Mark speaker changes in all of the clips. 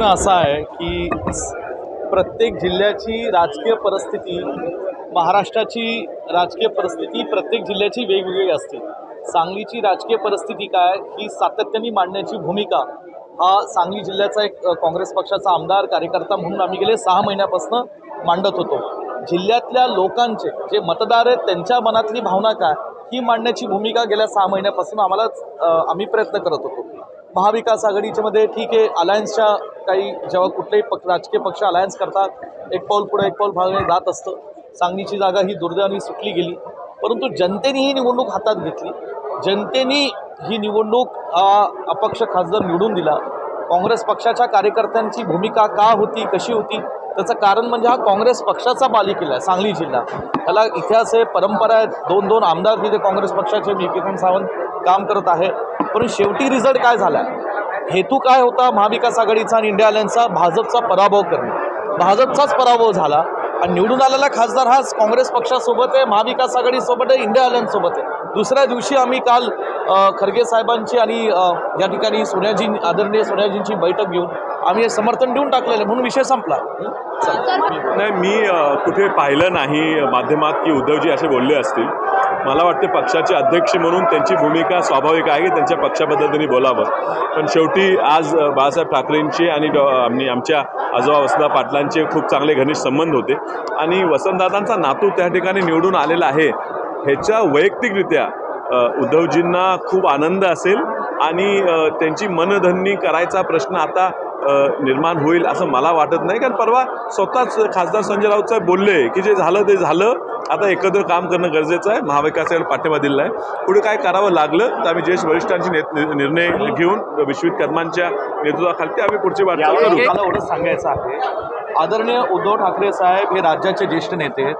Speaker 1: प्रश्न असा आहे की प्रत्येक जिल्ह्याची राजकीय परिस्थिती महाराष्ट्राची राजकीय परिस्थिती प्रत्येक जिल्ह्याची वेगवेगळी असते. सांगलीची राजकीय परिस्थिती काय ही सातत्याने मांडण्याची भूमिका हा सांगली जिल्ह्याचा एक काँग्रेस पक्षाचा आमदार कार्यकर्ता म्हणून आम्ही गेले सहा महिन्यापासून मांडत होतो. जिल्ह्यातल्या लोकांचे जे मतदार आहेत त्यांच्या मनातली भावना काय ही मांडण्याची भूमिका गेल्या सहा महिन्यापासून आम्हाला आम्ही प्रयत्न करत होतो. महाविकास आघाडीच्यामध्ये ठीक आहे अलायन्सच्या काही जेव्हा कुठलेही पक्ष राजकीय पक्ष अलायन्स करतात एक पाऊल पुढे एक पाऊल भागणे जात असतं. सांगलीची जागा ही दुर्दैवाने सुटली गेली. परंतु जनतेने ही निवडणूक हातात घेतली. जनतेने ही निवडणूक अपक्ष खासदार निवडून दिला. काँग्रेस पक्षाच्या कार्यकर्त्यांची भूमिका का होती कशी होती? त्याचं कारण म्हणजे हा काँग्रेस पक्षाचा बालिकिल्ला आहे सांगली जिल्हा. त्याला इतिहास आहे परंपरा आहे दोन दोन आमदार तिथे काँग्रेस पक्षाचे मिकिकन सावंत काम करत आहे. पण शेवटी रिझल्ट काय झाला? हेतू काय होता? महाविकास आघाडीचा आणि इंडिया अलायन्सचा भाजपचा पराभव करणे. भाजपचाच पराभव झाला आणि निवडून आलेला खासदार हाच काँग्रेस पक्षासोबत आहे महाविकास आघाडीसोबत आहे इंडिया अलायन्ससोबत आहे. दुसऱ्या दिवशी आम्ही काल खरगे साहेबांची आणि या ठिकाणी सोनियाजी आदरणीय सोनियाजींची बैठक घेऊन आम्ही हे समर्थन देऊन टाकलेलं आहे. म्हणून विषय संपला.
Speaker 2: नाही मी कुठे पाहिलं नाही माध्यमात की उद्धवजी असे बोलले असतील. मला वाटते पक्षाचे अध्यक्ष म्हणून त्यांची भूमिका स्वाभाविक आहे की त्यांच्या पक्षाबद्दल त्यांनी बोलावं. पण शेवटी आज बाळासाहेब ठाकरेंचे आणि आम्ही आमच्या आजोबा वसंतदादा पाटलांचे खूप चांगले घनिष्ठ संबंध होते. आणि वसंतदादांचा नातू त्या ठिकाणी निवडून आलेला आहे. ह्याच्या वैयक्तिकरित्या उद्धवजींना खूप आनंद असेल आणि त्यांची मनधन्नी करायचा प्रश्न आता निर्माण होईल असं मला वाटत नाही. कारण परवा स्वतःच खासदार संजय राऊत साहेब बोलले की जे झालं ते झालं. आता एकत्र काम करणं गरजेचं आहे. महाविकास आघाडी पाठिंबा दिलेला आहे. पुढे काय करावं लागलं तर आम्ही ज्येष्ठ वरिष्ठांची नेत नि- निर्णय घेऊन विश्वित कदमांच्या नेतृत्वाखाली आम्ही पुढची वाटचाल करू.
Speaker 1: मला एवढं सांगायचं आहे. आदरणीय उद्धव ठाकरे साहेब हे राज्याचे ज्येष्ठ नेते आहेत.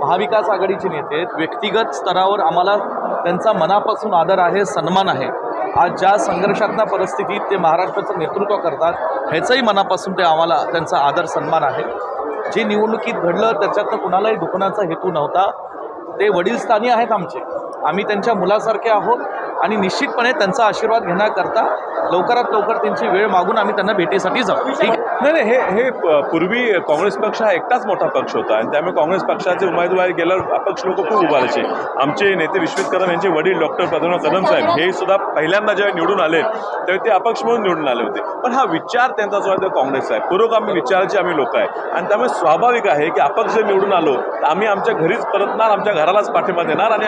Speaker 1: महाविकास आघाडीचे नेते आहेत. व्यक्तिगत स्तरावर आम्हाला त्यांचा मनापासून आदर आहे सन्मान आहे. आज ज्या संघर्षात्मक परिस्थितीत ते महाराष्ट्राचं नेतृत्व करतात ह्याचंही मनापासून ते आम्हाला त्यांचा आदर सन्मान आहे. जे निवडणुकीत घडलं त्याच्यातनं कुणालाही दुखण्याचा हेतू नव्हता. ते वडीलस्थानी आहेत आमचे. आम्ही त्यांच्या मुलासारखे आहोत आणि निश्चितपणे त्यांचा आशीर्वाद घेण्याकरता लवकरात लवकर त्यांची वेळ मागून आम्ही त्यांना भेटीसाठी जाऊ. ठीक आहे?
Speaker 2: नाही नाही हे हे पूर्वी काँग्रेस पक्ष हा एकटाच मोठा पक्ष होता आणि त्यामुळे काँग्रेस पक्षाचे उमेदवार गेल्यावर अपक्ष लोक खूप उभारायचे. आमचे नेते विश्वित कदम यांचे वडील डॉक्टर पद्मनाभ कदम साहेब हे सुद्धा पहिल्यांदा जेव्हा निवडून आले तेव्हा ते अपक्ष म्हणून निवडून आले होते. पण हा विचार त्यांचा जो आहे तो काँग्रेस आहे. पुरोगामी विचाराचे आम्ही लोक आहे. आणि त्यामुळे स्वाभाविक आहे की अपक्ष जर निवडून आलो तर आम्ही आमच्या घरीच परतणार आमच्या घरालाच पाठिंबा देणार आणि